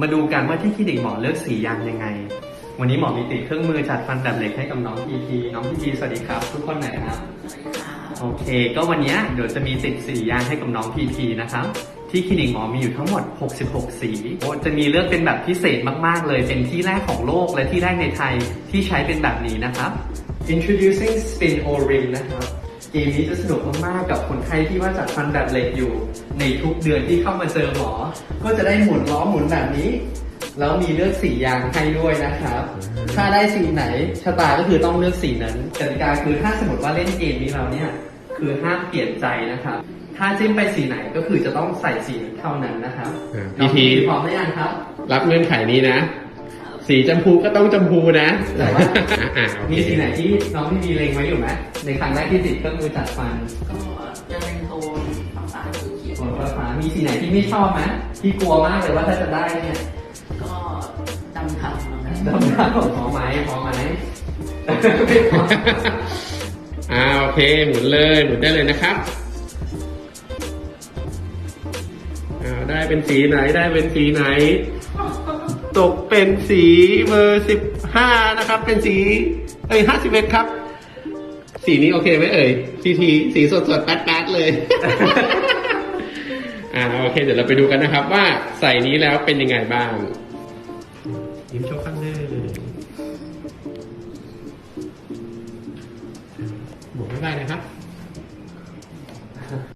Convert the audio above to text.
มาดูกันว่าที่คลินิกหมอเลือกสียางยังไง วันนี้หมอมีติดเครื่องมือจัดฟันแบบเหล็กให้กับน้องพีพีน้องพีพีสวัสดีครับ ทุกคนไหนอยนะครับ โอเค ก็วันนี้เดี๋ยวจะมีติดสียางให้กับน้องพีพีนะครับ ที่คลินิกหมอมีอยู่ทั้งหมด 66 สีโอ้จะมีเลือกเป็นแบบพิเศษมาก ๆ เลย เป็นที่แรกของโลกและที่แรกในไทยที่ใช้เป็นแบบนี้นะครับ Introducing Spin O-Ring นะครับ เกมนี้จะสนุกมากๆกับคนไข้ที่ว่าจัดฟันแบบเหล็กอยู่ ในทุกเดือนที่เข้ามาเจอหมอ ก็จะได้หมุนล้อหมุนแบบนี้ แล้วมีเลือกสียางให้ด้วยนะครับ ถ้าได้สีไหนชะตาก็คือต้องเลือกสีนั้นกติกาคือถ้าสมมติว่าเล่นเกมนี้เราเนี่ยคือห้ามเปลี่ยนใจนะครับ ถ้าจิ้มไปสีไหนก็คือจะต้องใส่สีนั้นเท่านั้นนะครับอ่าน้องพี่ทีพีพร้อมหรือยังครับ รับเงื่อนไขนี้นะ สีจำพูก็ต้องจำพูนะแต่ว่าอ่าโอเคมีสีไหนที่น้องพี่มีเลงไว้อยู่ไหมในครั้งแรกที่ติดเครื่องมือจัดฟันก็จะเป็นโทนฟ้าๆสีเขียวส่วนฟ้ามีสีไหนที่ไม่ชอบไหมที่กลัวมากเลยว่าถ้าจะได้เนี่ยก็ดำทำนะครับดำน้ำพอไหมพอไหม ไม่พออ่าโอเค หมุนเลยหมุนได้เลยนะครับอ่าได้เป็นสีไหนได้เป็นสีไหน ตกเป็นสีเบอร์สิบห้านะครับ เป็นสีเอ้ยห้าสิบเอ็ดครับ สีนี้โอเคไหมเอ่ยทีทีสีสดสดๆแป๊ดแป๊ดๆเลย อ่าโอเค เดี๋ยวเราไปดูกันนะครับ ว่าใส่นี้แล้วเป็นยังไงบ้างยิ้มโชว์ข้างหน้าเลยหมุนไม่ได้นะครับ